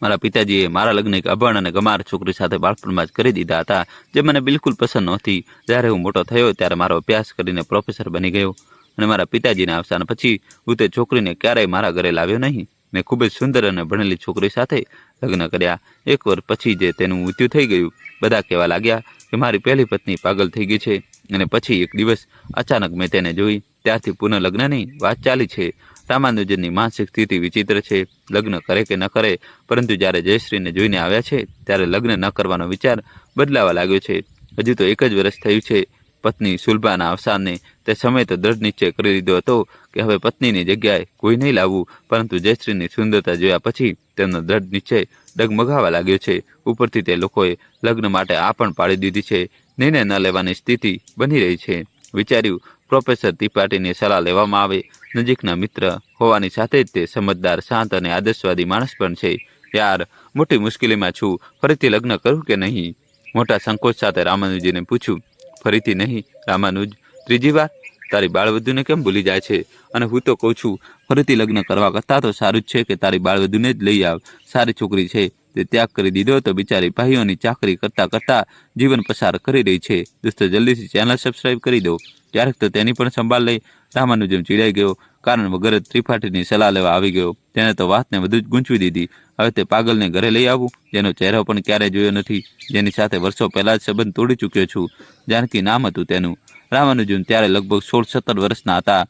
મારા પિતાજીએ મારા લગ્ન એક અભણ અને ગમાર છોકરી સાથે બાળપણમાં જ કરી દીધા હતા, જે મને બિલકુલ પસંદ નહોતી. જ્યારે હું મોટો થયો ત્યારે મારો અભ્યાસ કરીને પ્રોફેસર બની ગયો અને મારા પિતાજીના અવસાન પછી હું તે છોકરીને ક્યારેય મારા ઘરે લાવ્યો નહીં. મેં ખૂબ જ સુંદર અને ભણેલી છોકરી સાથે લગ્ન કર્યા. એક વર્ષ પછી જે તેનું મૃત્યુ થઈ ગયું, બધા કહેવા લાગ્યા કે મારી પહેલી પત્ની પાગલ થઈ ગઈ છે અને પછી એક દિવસ અચાનક મેં તેને જોઈ. ત્યારથી પુનઃ લગ્નની વાત ચાલી છે. રામાનુજનની માનસિક સ્થિતિ વિચિત્ર છે, લગ્ન કરે કે ન કરે, પરંતુ જ્યારે જયશ્રીને જોઈને આવ્યા છે, ત્યારે લગ્ન ન કરવાનો વિચાર બદલાવા લાગ્યો છે. હજુ તો એક જ વર્ષ થયું છે, પત્ની સુલભાના અવસાનને તે સમયે તો દ્રઢ નિશ્ચય કરી લીધો હતો કે હવે પત્નીની જગ્યાએ કોઈ નહીં લાવવું, પરંતુ જયશ્રીની સુંદરતા જોયા પછી તેમનો દ્રઢ નિશ્ચય ડગમગાવા લાગ્યો છે. ઉપરથી તે લોકોએ લગ્ન માટે આ પણ પાડી દીધી છે, નિર્ણય ન લેવાની સ્થિતિ બની રહી છે. વિચાર્યું પ્રોફેસર ત્રિપાઠીની સલાહ લેવામાં આવે. નજીકના મિત્ર હોવાની સાથે જ તે સમજદાર, શાંત અને આદર્શવાદી માણસ પણ છે. યાર, મોટી મુશ્કેલીમાં છું. ફરીથી લગ્ન કરું કે નહીં? મોટા સંકોચ સાથે રામાનુજીને પૂછ્યું. ફરીથી નહીં, રામાનુજ. ત્રીજી વાર? તારી બાળવધુને કેમ ભૂલી જાય છે? અને હું તો કહું છું, ફરીથી લગ્ન કરવા કરતાં તો સારું જ છે કે તારી બાળવધુને જ લઈ આવ. સારી છોકરી છે. તે ત્યાગ કરી દીધો તો બિચારી ભાઈઓની ચાકરી કરતાં કરતાં જીવન પસાર કરી રહી છે. દોસ્તો, જલ્દીથી ચેનલ સબસ્ક્રાઈબ કરી દો. ક્યારેક તો તેની પણ સંભાળ લઈ રામાનુજમ ચીડાઈ ગયો. કારણ વગર ત્રિપાઠીની સલાહ લેવા આવી ગયો. તેણે તો વાતને વધુ જ ગૂંચવી દીધી. હવે તે પાગલને ઘરે લઈ આવું. જેનો ચહેરો પણ ક્યારેય જોયો નથી. જેની સાથે વર્ષો પહેલા જ સંબંધ તોડી ચૂક્યો છું. જાનકી નામ હતું તેનું. રામાનુજન ત્યારે લગભગ સોળ સત્તર વર્ષના હતા.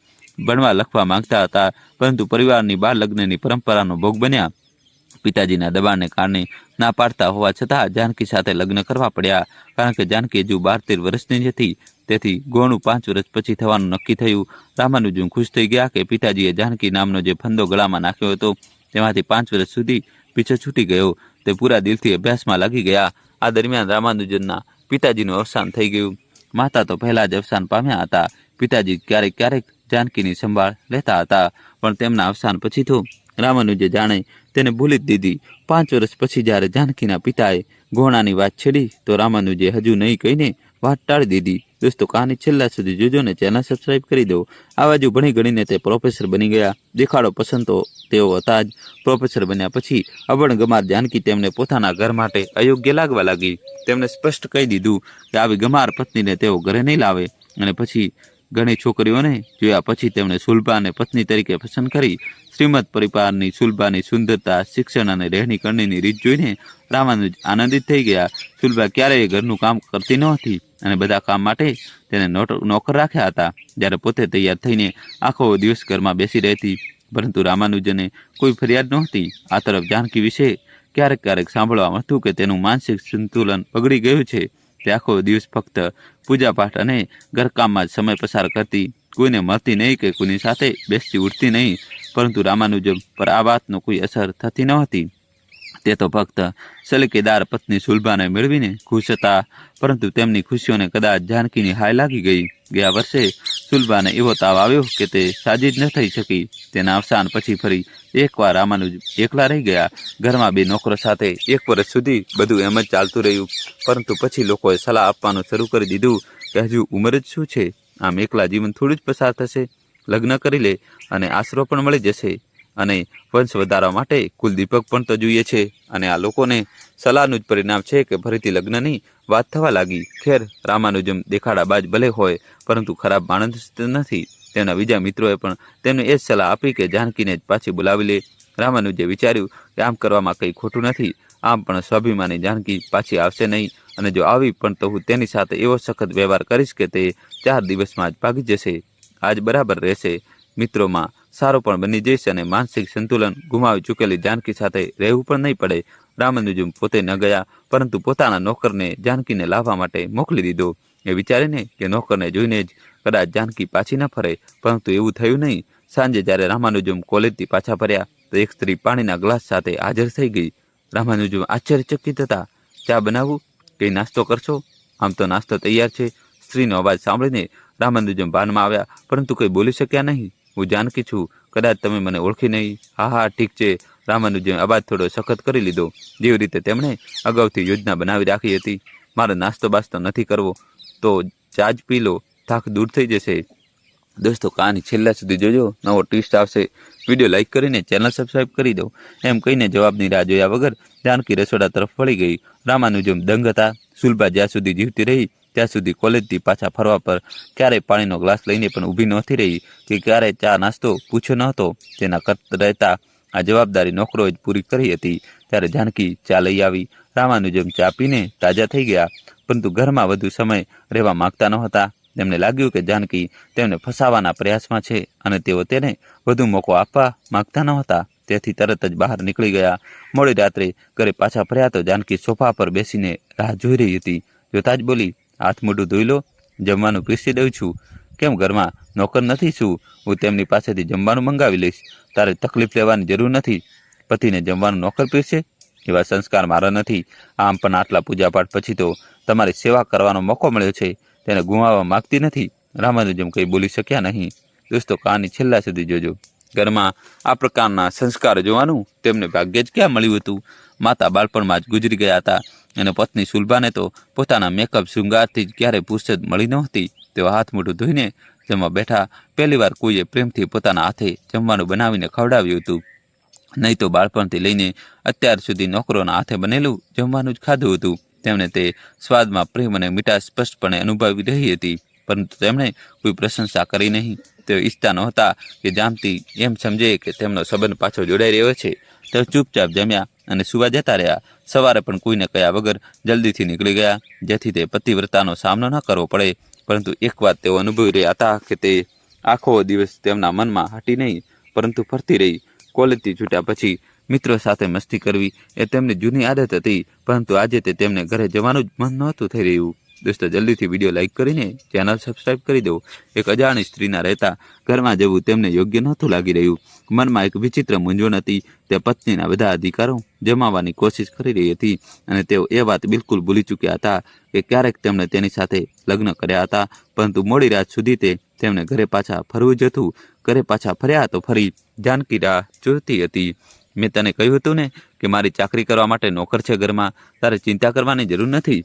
ભણવા લખવા માંગતા હતા. પરંતુ પરિવારની બાળ લગ્નની પરંપરાનો ભોગ બન્યા. પિતાજીના દબાણને કારણે ના પાડતા હોવા છતાં જાનકી સાથે લગ્ન કરવા પડ્યા. કારણ કે જાનકી હજુ બાર તેર વર્ષની જ હતી. તેથી ગોણું પાંચ વર્ષ પછી થવાનું નક્કી થયું. રામાનુજન ખુશ થઈ ગયા કે પિતાજીએ જાનકી નામનો જે ફંદો ગળામાં નાખ્યો હતો, તેમાંથી પાંચ વર્ષ સુધી પીછો છૂટી ગયો. તે પૂરા દિલથી અભ્યાસમાં લાગી ગયા. આ દરમિયાન રામાનુજનના પિતાજીનું અવસાન થઈ ગયું. માતા તો પહેલાં જ અવસાન પામ્યા હતા. પિતાજી ક્યારેક ક્યારેક જાનકીની સંભાળ લેતા હતા, પણ તેમના અવસાન પછી તો રામાનુજે જાણે તેને ભૂલી જ દીધી. પાંચ વર્ષ પછી જ્યારે જાનકીના પિતાએ ગોણાની વાત છેડી, તો રામાનુજે હજુ નહીં કહીને વાત ટાળી દીધી. દોસ્તો, કહાની છેલ્લા સુધી જોજો ને ચેનલ સબસ્ક્રાઇબ કરી દો. આ બાજુ ભણી ગણીને તે પ્રોફેસર બની ગયા. દેખાડો પસંદ તો તેઓ હતા જ. પ્રોફેસર બન્યા પછી અભણ ગમાર જાનકી તેમને પોતાના ઘર માટે અયોગ્ય લાગવા લાગી. તેમણે સ્પષ્ટ કહી દીધું કે આવી ગમાર પત્નીને તેઓ ઘરે નહીં લાવે. અને પછી ઘણી છોકરીઓને જોયા પછી તેમણે સુલભાને પત્ની તરીકે પસંદ કરી. શ્રીમદ પરિવારની સુલભાની સુંદરતા, શિક્ષણ અને રહેણી કરણીની રીત જોઈને રામાનુજ આનંદિત થઈ ગયા. સુલભા ક્યારેય ઘરનું કામ કરતી નહોતી. અને બધા કામ માટે તેને નોકર રાખ્યા હતા. જ્યારે પોતે તૈયાર થઈને આખો દિવસ ઘરમાં બેસી રહેતી. પરંતુ રામાનુજને કોઈ ફરિયાદ નહોતી. આ તરફ જાનકી વિશે ક્યારેક ક્યારેક સાંભળવા મળતું કે તેનું માનસિક સંતુલન બગડી ગયું છે. તે આખો દિવસ ફક્ત પૂજાપાઠ અને ઘરકામમાં જ સમય પસાર કરતી. કોઈને મળતી નહીં કે કોઈની સાથે બેસતી ઉઠતી નહીં. પરંતુ રામાનુજન પર આ વાતનો કોઈ અસર થતી નહોતી. તે તો ફક્ત સલકેદાર પત્ની સુલભાને મેળવીને ખુશ હતા, પરંતુ તેમની ખુશીઓને કદાચ જાનકીની હાય લાગી ગઈ. ગયા વર્ષે સુલભાને એવો તાવ આવ્યો કે તે સાજી જ ન થઈ શકી. તેના અવસાન પછી ફરી એકવાર રામાનુજ એકલા રહી ગયા. ઘરમાં બે નોકરો સાથે એક વર્ષ સુધી બધું એમ જ ચાલતું રહ્યું. પરંતુ પછી લોકોએ સલાહ આપવાનું શરૂ કરી દીધું કે હજુ ઉંમર જ શું છે? આમ એકલા જીવન થોડું જ પસાર થશે. લગ્ન કરી લે અને આશરો પણ મળી જશે. અને વંશ વધારવા માટે કુલદીપક પણ તો જોઈએ છે. અને આ લોકોને સલાહનું જ પરિણામ છે કે ફરીથી લગ્નની વાત થવા લાગી. ખેર રામાનુજમ દેખાડાબાજ ભલે હોય, પરંતુ ખરાબ માણસ નથી. તેમના બીજા મિત્રોએ પણ તેમને એ જ સલાહ આપી કે જાનકીને જ પાછી બોલાવી લે. રામાનુજે વિચાર્યું કે આમ કરવામાં કંઈ ખોટું નથી. આમ પણ સ્વાભિમાની જાનકી પાછી આવશે નહીં. અને જો આવી પણ તો હું તેની સાથે એવો સખત વ્યવહાર કરીશ કે તે ચાર દિવસમાં જ ભાગી જશે. આજ બરાબર રહેશે. મિત્રોમાં સારો પણ બની જઈશ અને માનસિક સંતુલન ગુમાવી ચૂકેલી જાનકી સાથે રહેવું પણ નહીં પડે. રામાનુજમ પોતે ન ગયા, પરંતુ પોતાના નોકરને જાનકીને લાવવા માટે મોકલી દીધો. એ વિચારીને કે નોકરને જોઈને જ કદાચ જાનકી પાછી ન ફરે, પરંતુ એવું થયું નહીં. સાંજે જ્યારે રામાનુજમ કોલેજથી પાછા ફર્યા, તો એક સ્ત્રી પાણીના ગ્લાસ સાથે હાજર થઈ ગઈ. રામાનુજમ આશ્ચર્યચકિત હતા. ચા બનાવું? કંઈ નાસ્તો કરશો? આમ તો નાસ્તો તૈયાર છે. સ્ત્રીનો અવાજ સાંભળીને રામાનુજમ ભાનમાં આવ્યા, પરંતુ કંઈ બોલી શક્યા નહીં. હું જાનકી છું. કદાચ તમે મને ઓળખી નહીં. હા હા, ઠીક છે. રામાનુજે અવાજ થોડો સખત કરી લીધો. જેવી રીતે તેમણે અગાઉથી યોજના બનાવી રાખી હતી. મારો નાસ્તો બાસ્તો નથી કરવો. તો ચાજ પી લો. થાક દૂર થઈ જશે. દોસ્તો કહાની છેલ્લા સુધી જોજો. નવો ટ્વિસ્ટ આવશે. વીડિયો લાઇક કરીને ચેનલ સબસ્ક્રાઇબ કરી દો. એમ કહીને જવાબની રાહ જોયા વગર જાનકી રસોડા તરફ વળી ગઈ. રામાનુજમ દંગ હતા. સુલભા જ્યાં સુધી જીવતી રહી ત્યાં સુધી કોલેજથી પાછા ફરવા પર ક્યારેય પાણીનો ગ્લાસ લઈને પણ ઊભી નહોતી રહી કે ક્યારેય ચા નાસ્તો પૂછ્યો ન હતો તેના કરતા રહેતા આ જવાબદારી નોકરોએ જ પૂરી કરી હતી. ત્યારે જાનકી ચા લઈ આવી. રામાનુજમ ચા પીને તાજા થઈ ગયા. પરંતુ ઘરમાં વધુ સમય રહેવા માગતા નહોતા. તેમને લાગ્યું કે જાનકી તેમને ફસાવાના પ્રયાસમાં છે અને તેઓ તેને વધુ મોકો આપવા માગતા નહોતા. તેથી તરત જ બહાર નીકળી ગયા. મોડી રાત્રે ઘરે પાછા ફર્યા તો જાનકી સોફા પર બેસીને રાહ જોઈ રહી હતી. જોતા જ બોલી હાથ મોઢું ધોઈ લો, જમવાનું પીરસી દઉં છું. કેમ ઘરમાં નોકર નથી શું હું તેમની પાસેથી જમવાનું મંગાવી લઈશ. તારે તકલીફ લેવાની જરૂર નથી. પતિને જમવાનું નોકર પીરશે એવા સંસ્કાર મારા નથી. આમ પણ આટલા પૂજાપાઠ પછી તો તમારી સેવા કરવાનો મોકો મળ્યો છે. તેને ગુમાવવા માગતી નથી. રામાનુજમ કંઈ બોલી શક્યા નહીં. દોસ્તો, કહાની છેલ્લા સુધી જોજો. ઘરમાં આ પ્રકારના સંસ્કાર જોવાનું તેમને ભાગ્યે જ ક્યાં મળ્યું હતું? માતા બાળપણમાં જ ગુજરી ગયા હતા. અને પત્ની સુલભાને તો પોતાના મેકઅપ શૃંગારથી જ ક્યારેય ફુરસદ મળી નહોતી. તેઓ હાથ મોઢું ધોઈને જમવા બેઠા. પહેલીવાર કોઈએ પ્રેમથી પોતાના હાથે જમવાનું બનાવીને ખવડાવ્યું હતું. નહીં તો બાળપણથી લઈને અત્યાર સુધી નોકરોના હાથે બનેલું જમવાનું જ ખાધું હતું. તેમણે તે સ્વાદમાં પ્રેમ અને મીઠાશ સ્પષ્ટપણે અનુભવી રહી હતી. પરંતુ તેમણે કોઈ પ્રશંસા કરી નહીં. તેઓ ઈચ્છતા નહોતા કે જામતી એમ સમજે કે તેમનો સંબંધ પાછો જોડાઈ રહ્યો છે. તેઓ ચૂપચાપ જમ્યા અને સુવા જતા રહ્યા. સવારે પણ કોઈને કયા વગર જલ્દીથી નીકળી ગયા, જેથી તે પતિવ્રતાનો સામનો ન કરવો પડે. પરંતુ એક વાત તેઓ અનુભવી રહ્યા હતા કે તે આખો દિવસ તેમના મનમાં હટી નહીં, પરંતુ ફરતી રહી. કોલેજથી છૂટ્યા પછી મિત્રો સાથે મસ્તી કરવી એ તેમની જૂની આદત હતી, પરંતુ આજે તે તેમને ઘરે જવાનું જ મન નહોતું થઈ રહ્યું. દોસ્તો, જલ્દીથી વીડિયો લાઇક કરીને ચેનલ સબસ્ક્રાઇબ કરી દો એક અજાણી સ્ત્રીના રહેતા ઘરમાં જવું તેમને યોગ્ય નહોતું લાગી રહ્યું. મનમાં એક વિચિત્ર મૂંઝવણ હતી. તે પત્નીના બધા અધિકારો જમાવવાની કોશિશ કરી રહી હતી અને તેઓ એ વાત બિલકુલ ભૂલી ચૂક્યા હતા કે ક્યારેક તેમણે તેની સાથે લગ્ન કર્યા હતા, પરંતુ મોડી રાત સુધી તે તેમને ઘરે પાછા ફરવું જ હતું. ઘરે પાછા ફર્યા તો ફરી જાનકી રાહ જોતી હતી. મેં તને કહ્યું હતું ને કે મારી ચાકરી કરવા માટે નોકર છે ઘરમાં. તારે ચિંતા કરવાની જરૂર નથી.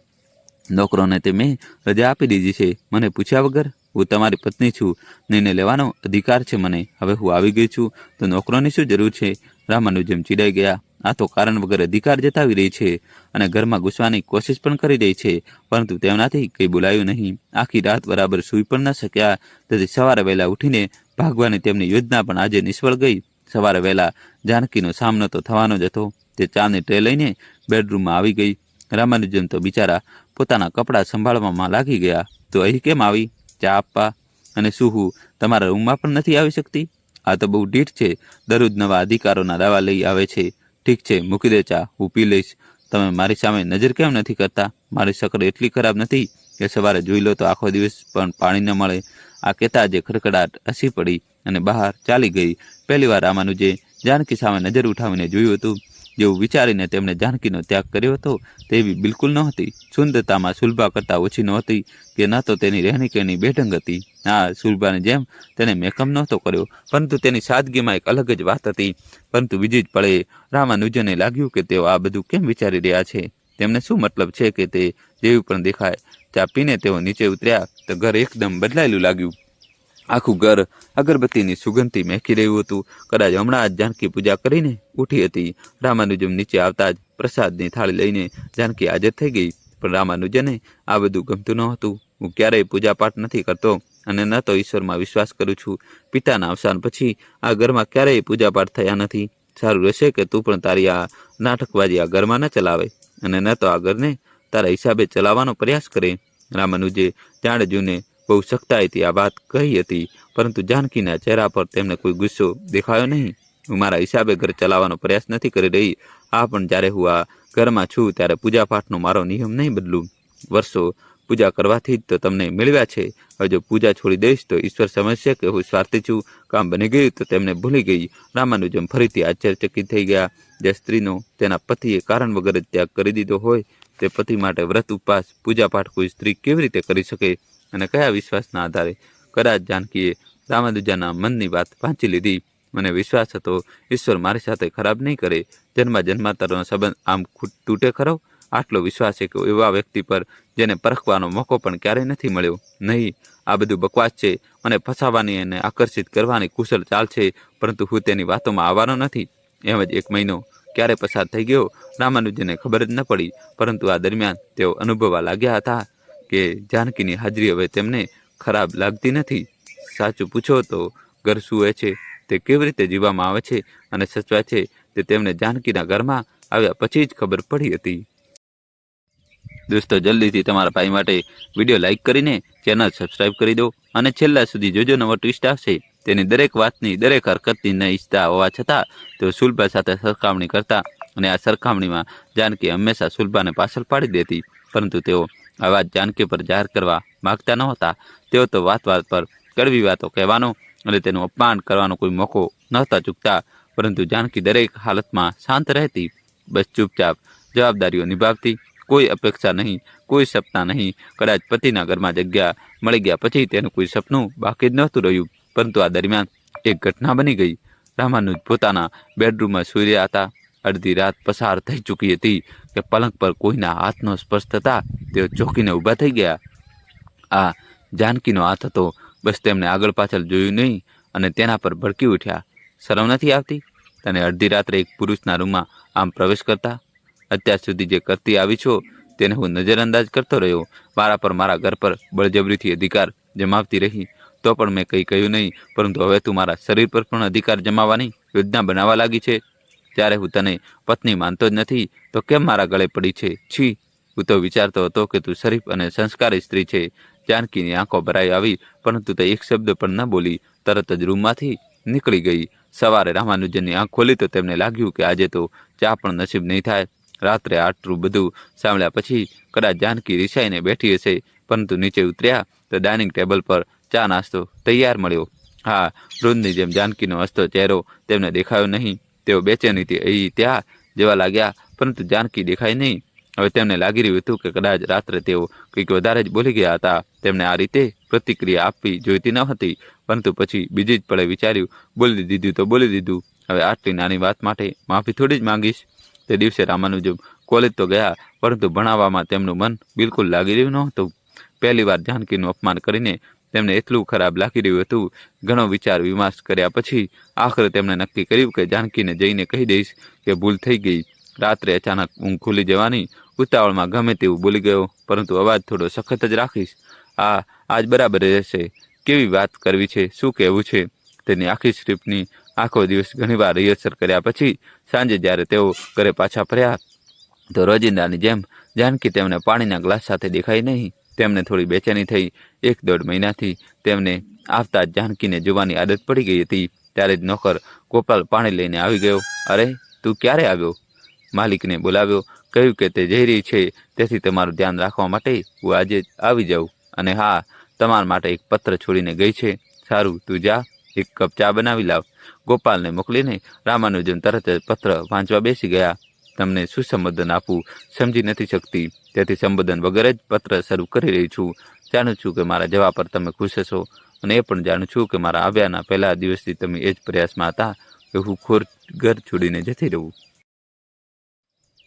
નોકરોને તે મેં રજા આપી દીધી છે. મને પૂછ્યા વગર હું તમારી પત્ની છું. નિર્ણય લેવાનો અધિકાર છે મને. હવે હું આવી ગઈ છું. તો નોકરોની શું જરૂર છે? રામાનુજમ ચીડાઈ ગયા. આ તો કારણ વગર અધિકાર જતાવી રહી છે અને ઘરમાં ઘૂસવાની કોશિશ પણ કરી રહી છે. પરંતુ તેમનાથી કંઈ બોલાયું નહીં. આખી રાત બરાબર સૂઈ પણ ન શક્યા. તેથી સવારે વહેલા ઉઠીને ભાગવાની તેમની યોજના પણ આજે નિષ્ફળ ગઈ. સવારે વહેલા જાનકીનો સામનો તો થવાનો જ હતો. તે ચાની ટ્રે લઈને બેડરૂમમાં આવી ગઈ. રામાનુજન તો બિચારા પોતાના કપડાં સંભાળવામાં લાગી ગયા. તો અહીં કેમ આવી? ચા આપવા? અને શું તમારા રૂમમાં પણ નથી આવી શકતી? આ તો બહુ ઢીઠ છે. દરરોજ નવા અધિકારોના દાવા લઈ આવે છે. ઠીક છે, મૂકી દે ચા, હું પી લઈશ. તમે મારી સામે નજર કેમ નથી કરતા? મારી શકર એટલી ખરાબ નથી કે સવારે જોઈ લો તો આખો દિવસ પણ પાણી ન મળે. આ કહેતા જે ખડખડાટ હસી પડી અને બહાર ચાલી ગઈ. પહેલીવાર રામાનુજે જાનકી સામે નજર ઉઠાવીને જોયું હતું જેવું વિચારીને તેમણે જાનકીનો ત્યાગ કર્યો હતો, તેવી બિલકુલ નહોતી. સુંદરતામાં સુલભા કરતાં ઓછી નહોતી કે ન તો તેની રહેણી કહેણી બેઢંગ હતી. આ સુલભાની જેમ તેને મેકઅપ નહોતો કર્યો, પરંતુ તેની સાદગીમાં એક અલગ જ વાત હતી. પરંતુ બીજી જ પળે રામાનુજને લાગ્યું કે તેઓ આ બધું કેમ વિચારી રહ્યા છે? તેમને શું મતલબ છે કે તે જેવું પણ દેખાય? ચા પીને તેઓ નીચે ઉતર્યા તો ઘર એકદમ બદલાયેલું લાગ્યું. આખું ઘર અગરબત્તીની સુગંધથી મહેકી રહ્યું હતું. કદાચ હમણાં જ જાનકી પૂજા કરીને ઉઠી હતી. રામાનુજમ નીચે આવતા જ પ્રસાદની થાળી લઈને જાનકી હાજર થઈ ગઈ. પણ રામાનુજને આ બધું ગમતું ન હતું હું ક્યારેય પૂજાપાઠ નથી કરતો અને ન તો ઈશ્વરમાં વિશ્વાસ કરું છું. પિતાના અવસાન પછી આ ઘરમાં ક્યારેય પૂજાપાઠ થયા નથી. સારું રહેશે કે તું પણ તારી આ નાટકબાજી આ ઘરમાં ન ચલાવે અને ન તો આ ઘરને તારા હિસાબે ચલાવવાનો પ્રયાસ કરે. રામાનુજે જાણે જૂને બહુ સખ્તાઈથી આ વાત કહી હતી, પરંતુ જાનકીના ચહેરા પર તેમને કોઈ ગુસ્સો દેખાયો નહીં. હું મારા હિસાબે ઘર ચલાવવાનો પ્રયાસ નથી કરી રહી. આ પણ જ્યારે હું આ ઘરમાં છું, ત્યારે પૂજાપાઠનો મારો નિયમ નહીં બદલું. વર્ષો પૂજા કરવાથી જ તો તમને મેળવ્યા છે. હવે જો પૂજા છોડી દઈશ, તો ઈશ્વર સમજશે કે હું સ્વાર્થી છું. કામ બની ગયું તો તેમને ભૂલી ગઈ. રામાનુજમ ફરીથી આશ્ચર્યચકિત થઈ ગયા. જે સ્ત્રીનો તેના પતિએ કારણ વગર ત્યાગ કરી દીધો હોય, તે પતિ માટે વ્રત, ઉપવાસ, પૂજાપાઠ કોઈ સ્ત્રી કેવી રીતે કરી શકે? અને કયા વિશ્વાસના આધારે કદાચ જાનકીએ રામાનુજાના મનની વાત વાંચી લીધી? મને વિશ્વાસ હતો, ઈશ્વર મારી સાથે ખરાબ નહીં કરે, જન્મા જન્માંતરનો સંબંધ આમ તૂટે ખરો? આટલો વિશ્વાસ છે કે એવા વ્યક્તિ પર જેને પરખવાનો મોકો પણ ક્યારેય નથી મળ્યો. નહીં, આ બધું બકવાસ છે મને ફસાવાની અને આકર્ષિત કરવાની કુશળ ચાલ છે, પરંતુ હું તેની વાતોમાં આવવાનો નથી. એમ જ એક મહિનો ક્યારે પસાર થઈ ગયો? રામાનુજને ખબર જ ન પડી, પરંતુ આ દરમિયાન તેઓ અનુભવવા લાગ્યા હતા. કે જાનકીની હાજરી હવે તેમને ખરાબ લાગતી નથી? સાચું પૂછો તો ઘર એ છે, તે કેવી રીતે જીવવામાં આવે છે અને સચવાય છે તે તેમને જાનકીના ઘરમાં આવ્યા પછી જ ખબર પડી હતી. દોસ્તો, જલ્દીથી તમારા ભાઈ માટે વીડિયો લાઈક કરીને ચેનલ સબસ્ક્રાઇબ કરી દો અને છેલ્લા સુધી જોજો નવો ટ્વિસ્ટ આવશે. તેની દરેક વાતની દરેક હરકતની ન ઈચ્છતા હોવા છતાં તેઓ સુલભા સાથે સરખામણી કરતા અને આ સરખામણીમાં જાનકી હંમેશા સુલભાને પાછળ પાડી દેતી, પરંતુ તેઓ આ વાત જાનકી પર જાહેર કરવા માગતા નહોતા તેઓ તો વાત વાત પર કડવી વાતો કહેવાનો અને તેનું અપમાન કરવાનો કોઈ મોકો નહોતા ચૂકતા. પરંતુ જાનકી દરેક હાલતમાં શાંત રહેતી, બસ ચૂપચાપ જવાબદારીઓ નિભાવતી. કોઈ અપેક્ષા નહીં, કોઈ સપના નહીં. કદાચ પતિના ઘરમાં જગ્યા મળી ગયા પછી તેનું કોઈ સપનું બાકી જ નહોતું રહ્યું. પરંતુ આ દરમિયાન એક ઘટના બની ગઈ. રામાનુજ પોતાના બેડરૂમમાં સૂઈ રહ્યા હતા. અડધી રાત પસાર થઈ ચૂકી હતી કે પલંગ પર કોઈના હાથનો સ્પર્શ થતા તેઓ ચોંકીને ઊભા થઈ ગયા. આ જાનકીનો હાથ હતો. બસ તેમણે આગળ પાછળ જોયું નહીં અને તેના પર ભડકી ઉઠ્યા. શરમ નથી આવતી? તને અડધી રાત્રે એક પુરુષના રૂમમાં આમ પ્રવેશ કરતા? અત્યાર સુધી જે કરતી આવી છો તેને હું નજરઅંદાજ કરતો રહ્યો. મારા પર મારા ઘર પર બળજબરીથી અધિકાર જમાવતી રહી. તો પણ મેં કંઈ કહ્યું નહીં, પરંતુ હવે તું મારા શરીર પર પણ અધિકાર જમાવવાની યોજના બનાવવા લાગી છે. જ્યારે હું તને પત્ની માનતો જ નથી. તો કેમ મારા ગળે પડી છે? છી. હું તો વિચારતો હતો કે તું શરીફ અને સંસ્કારી સ્ત્રી છે. જાનકીની આંખો ભરાઈ આવી, પરંતુ તે એક શબ્દ પણ ન બોલી. તરત જ રૂમમાંથી નીકળી ગઈ. સવારે રામાનુજનની આંખ ખોલી તો તેમને લાગ્યું કે આજે તો ચા પણ નસીબ નહીં થાય. રાત્રે આટલું બધું સાંભળ્યા પછી કદાચ જાનકી રિસાઈને બેઠી હશે. પરંતુ નીચે ઉતર્યા તો ડાઇનિંગ ટેબલ પર ચા નાસ્તો તૈયાર મળ્યો. હા રોજની જેમ જાનકીનો હસતો ચહેરો તેમને દેખાયો નહીં. તેઓ બેચેનીથી અહીં ત્યાં જેવા લાગ્યા, પરંતુ જાનકી દેખાય નહીં. હવે તેમને લાગી રહ્યું હતું કે કદાચ રાત્રે તેઓ કંઈક વધારે જ બોલી ગયા હતા. તેમને આ રીતે પ્રતિક્રિયા આપવી જોઈતી ન હતી. પરંતુ પછી બીજી જ પળે વિચાર્યું, બોલી દીધું તો બોલી દીધું. હવે આટલી નાની વાત માટે માફી થોડી જ માંગીશ. તે દિવસે રામાનુજમ કોલેજ તો ગયા, પરંતુ ભણાવવામાં તેમનું મન બિલકુલ લાગી રહ્યું નહોતું. પહેલી વાર જાનકીનું અપમાન કરીને તેમને એટલું ખરાબ લાગી રહ્યું હતું. ઘણો વિચાર વિમર્શ કર્યા પછી આખરે તેમણે નક્કી કર્યું કે જાનકીને જઈને કહી દઈશ કે ભૂલ થઈ ગઈ. રાત્રે અચાનક ઊંઘ ખુલી જવાની ઉતાવળમાં ગમે તેવું બોલી ગયો, પરંતુ અવાજ થોડો સખત જ રાખીશ. આ, આજ બરાબર રહેશે. કેવી વાત કરવી છે? શું કહેવું છે? તેની આખી સ્ક્રિપ્ટની આખો દિવસ ઘણીવાર રિહર્સલ કર્યા પછી સાંજે જ્યારે તેઓ ઘરે પાછા ફર્યા, તો રોજિંદાની જેમ જાનકી તેમને પાણીના ગ્લાસ સાથે દેખાઈ નહીં. તેમને થોડી બેચેની થઈ. એક દોઢ મહિનાથી તેમને આવતા જાનકીને જોવાની આદત પડી ગઈ હતી. ત્યારે જ નોકર ગોપાલ પાણી લઈને આવી ગયો. અરે, તું ક્યારે આવ્યો? માલિકને બોલાવ્યો. કહ્યું કે તે જઈ રહી છે. તેથી તમારું ધ્યાન રાખવા માટે હું આજે જ આવી જાઉં. અને હા, તમારા માટે એક પત્ર છોડીને ગઈ છે. સારું, તું જા. એક કપ ચા બનાવી લાવ. ગોપાલને મોકલીને રામાનુજન તરત જ પત્ર વાંચવા બેસી ગયા. તમને શું સંબોધન આપવું સમજી નથી શકતી. તેથી સંબોધન વગર જ પત્ર શરૂ કરી રહી છું. જાણું છું કે મારા જવાબ પર તમે ખુશ હશો અને એ પણ જાણું છું કે મારા આવ્યાના પહેલા દિવસથી તમે એ જ પ્રયાસમાં હતા કે હું ખોર ઘર છોડીને જતી રહું.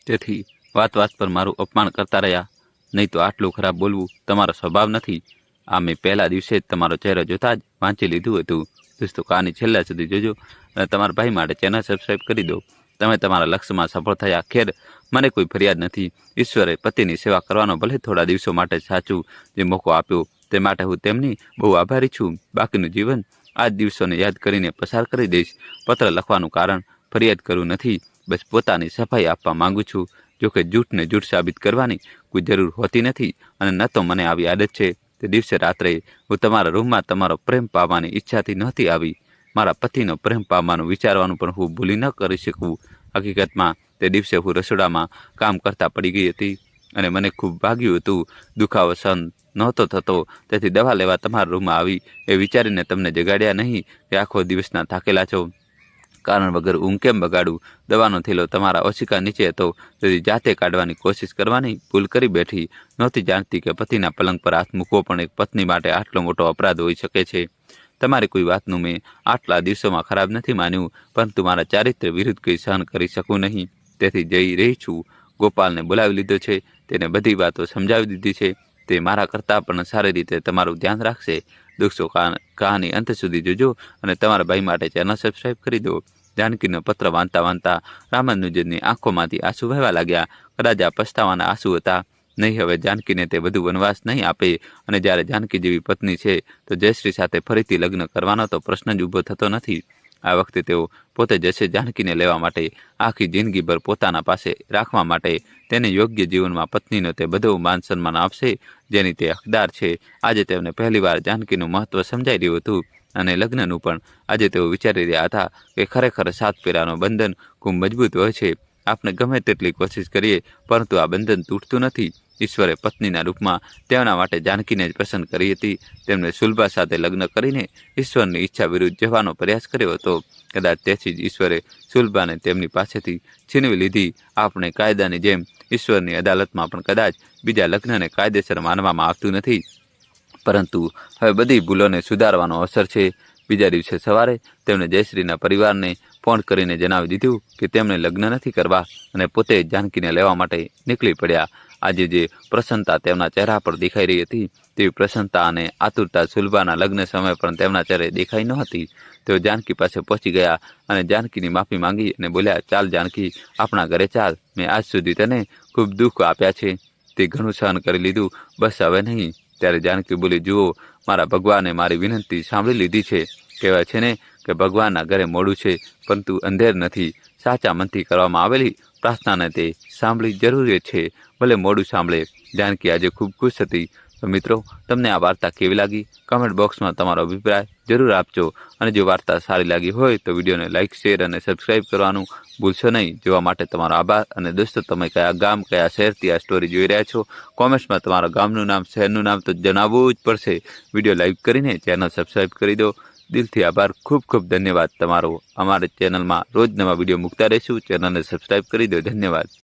તેથી વાત વાત પર મારું અપમાન કરતા રહ્યા. નહીં તો આટલું ખરાબ બોલવું તમારો સ્વભાવ નથી. આ મેં પહેલા દિવસે જ તમારો ચહેરો જોતા જ વાંચી લીધું હતું. દોસ્તો કહાની છેલ્લા સુધી જોજો અને તમારા ભાઈ માટે ચેનલ સબસ્ક્રાઈબ કરી દો. તમે તમારા લક્ષ્યમાં સફળ થયા. ખેર, મને કોઈ ફરિયાદ નથી. ઈશ્વરે પતિની સેવા કરવાનો ભલે થોડા દિવસો માટે સાચું જે મોકો આપ્યો તે માટે હું તેમની બહુ આભારી છું. બાકીનું જીવન આ દિવસોને યાદ કરીને પસાર કરી દઈશ. પત્ર લખવાનું કારણ ફરિયાદ કરવું નથી. બસ પોતાની સફાઈ આપવા માંગુ છું. જોકે જૂઠને જૂઠ સાબિત કરવાની કોઈ જરૂર હોતી નથી અને ન તો મને આવી આદત છે. તે દિવસે રાત્રે હું તમારા રૂમમાં તમારો પ્રેમ પાવાની ઈચ્છાથી નહોતી આવી. મારા પતિનો પ્રેમ પામવાનું વિચારવાનું પણ હું ભૂલી ન કરી શકું. હકીકતમાં તે દિવસે હું રસોડામાં કામ કરતા પડી ગઈ હતી અને મને ખૂબ ભાગ્યું હતું. દુખાવો સહન નહોતો થતો. તેથી દવા લેવા તમારા રૂમમાં આવી. એ વિચારીને તમને જગાડ્યા નહીં કે આખો દિવસના થાકેલા છો. કારણ વગર ઊંઘ કેમ બગાડું? દવાનો થેલો તમારા ઓશિકા નીચે હતો. તેથી જાતે કાઢવાની કોશિશ કરવાની ભૂલ કરી બેઠી. નહોતી જાણતી કે પતિના પલંગ પર હાથ મૂકવો પણ એક પત્ની માટે આટલો મોટો અપરાધ હોઈ શકે છે. તમારી કોઈ વાતનું મેં આટલા દિવસોમાં ખરાબ નથી માન્યું પરંતુ મારા ચારિત્ર્ય વિરુદ્ધ કંઈ સહન કરી શકું નહીં. તેથી જઈ રહી છું. ગોપાલને બોલાવી લીધો છે. તેને બધી વાતો સમજાવી દીધી છે. તે મારા કરતાં પણ સારી રીતે તમારું ધ્યાન રાખશે. કહાની કહાની અંત સુધી જોજો અને તમારા ભાઈ માટે ચેનલ સબસ્ક્રાઈબ કરી દો. જાનકીનો પત્ર વાંચતા વાંચતા રામાનુજનની આંખોમાંથી આંસુ વહેવા લાગ્યા. કદાચ આ પસ્તાવાના આંસુ હતા. નહીં, હવે જાનકીને તે બધું વનવાસ નહીં આપે. અને જ્યારે જાનકી જેવી પત્ની છે, તો જયશ્રી સાથે ફરીથી લગ્ન કરવાનો તો પ્રશ્ન જ ઊભો થતો નથી. આ વખતે તેઓ પોતે જશે જાનકીને લેવા માટે. આખી જિંદગીભર પોતાના પાસે રાખવા માટે. તેને યોગ્ય જીવનમાં પત્નીનો તે બધું માન સન્માન આપશે, જેની તે હકદાર છે. આજે તેમને પહેલીવાર જાનકીનું મહત્વ સમજાઈ રહ્યું હતું. અને લગ્નનું પણ આજે તેઓ વિચારી રહ્યા હતા કે ખરેખર સાત પેરાનું બંધન ખૂબ મજબૂત હોય છે. આપણે ગમે તેટલી કોશિશ કરીએ, પરંતુ આ બંધન તૂટતું નથી. ઈશ્વરે પત્નીના રૂપમાં તેમના માટે જાનકીને જ પસંદ કરી હતી. તેમણે સુલભા સાથે લગ્ન કરીને ઈશ્વરની ઈચ્છા વિરુદ્ધ જવાનો પ્રયાસ કર્યો હતો. કદાચ તેથી જ ઈશ્વરે સુલભાને તેમની પાસેથી છીનવી લીધી. આપણે કાયદાની જેમ ઈશ્વરની અદાલતમાં પણ કદાચ બીજા લગ્નને કાયદેસર માનવામાં આવતું નથી. પરંતુ હવે બધી ભૂલોને સુધારવાનો અવસર છે. બીજા દિવસે સવારે તેમણે જયશ્રીના પરિવારને ફોન કરીને જણાવી દીધું કે તેમણે લગ્ન નથી કરવા અને પોતે જાનકીને લેવા માટે નીકળી પડ્યા. આજે જે પ્રસન્નતા તેમના ચહેરા પર દેખાઈ રહી હતી, તેવી પ્રસન્નતા અને આતુરતા સુલભાના લગ્ન સમય પણ તેમના ચહેરે દેખાઈ નહોતી તેઓ જાનકી પાસે પહોંચી ગયા અને જાનકીની માફી માંગી અને બોલ્યા, ચાલ જાનકી, આપણા ઘરે ચાલ. મેં આજ સુધી તને ખૂબ દુઃખ આપ્યા છે. તે ઘણું સહન કરી લીધું. બસ હવે નહીં. ત્યારે જાનકી બોલી, જુઓ, મારા ભગવાને મારી વિનંતી સાંભળી લીધી છે. કહેવાય છે ને કે ભગવાનના ઘરે મોડું છે, પરંતુ અંધેર નથી. સાચા મનથી કરવામાં આવેલી પ્રાર્થનાને તે સાંભળી જરૂરી છે. ભલે મોડું સાંભળે જાનકી આજે ખૂબ ખુશ હતી. તો મિત્રો, તમને આ વાર્તા કેવી લાગી? કમેન્ટ બોક્સમાં તમારો અભિપ્રાય જરૂર આપજો. અને જો વાર્તા સારી લાગી હોય, તો વિડીયોને લાઇક શેર અને સબસ્ક્રાઇબ કરવાનું ભૂલશો નહીં. જોવા માટે તમારો આભાર. અને દોસ્તો, તમે કયા ગામ, કયા શહેરથી આ સ્ટોરી જોઈ રહ્યા છો? કોમેન્ટ્સમાં તમારા ગામનું નામ, શહેરનું નામ તો જણાવવું જ પડશે. વીડિયો લાઇક કરીને ચેનલ સબસ્ક્રાઇબ કરી દો. દિલથી આભાર. ખૂબ ખૂબ ધન્યવાદ તમારો. અમારી ચેનલમાં રોજ નવા વીડિયો મૂકતા રહીશું. ચેનલને સબસ્ક્રાઇબ કરી દો. ધન્યવાદ.